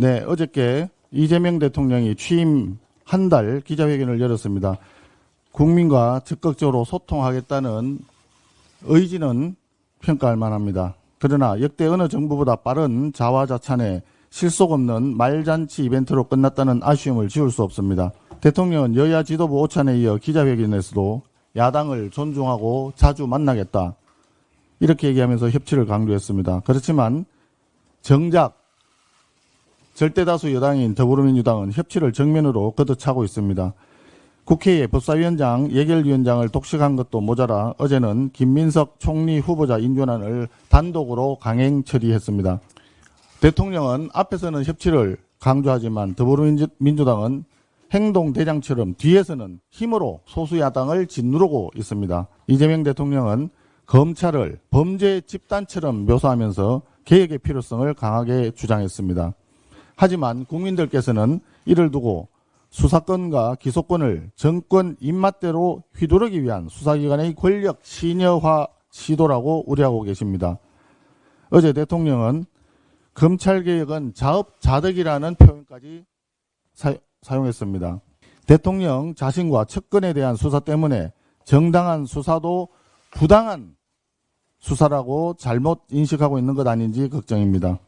네, 어저께 이재명 대통령이 취임 한 달 기자회견을 열었습니다. 국민과 적극적으로 소통하겠다는 의지는 평가할 만합니다. 그러나 역대 어느 정부보다 빠른 자화자찬에 실속 없는 말잔치 이벤트로 끝났다는 아쉬움을 지울 수 없습니다. 대통령은 여야 지도부 오찬에 이어 기자회견에서도 야당을 존중하고 자주 만나겠다. 이렇게 얘기하면서 협치를 강조했습니다. 그렇지만 정작 절대다수 여당인 더불어민주당은 협치를 정면으로 걷어차고 있습니다. 국회에 법사위원장, 예결위원장을 독식한 것도 모자라 어제는 김민석 총리 후보자 인준안을 단독으로 강행 처리했습니다. 대통령은 앞에서는 협치를 강조하지만 더불어민주당은 행동대장처럼 뒤에서는 힘으로 소수야당을 짓누르고 있습니다. 이재명 대통령은 검찰을 범죄 집단처럼 묘사하면서 개혁의 필요성을 강하게 주장했습니다. 하지만 국민들께서는 이를 두고 수사권과 기소권을 정권 입맛대로 휘두르기 위한 수사기관의 권력 신여화 시도라고 우려하고 계십니다. 어제 대통령은 검찰개혁은 자업자득이라는 표현까지 사, 사용했습니다. 대통령 자신과 측근에 대한 수사 때문에 정당한 수사도 부당한 수사라고 잘못 인식하고 있는 것 아닌지 걱정입니다.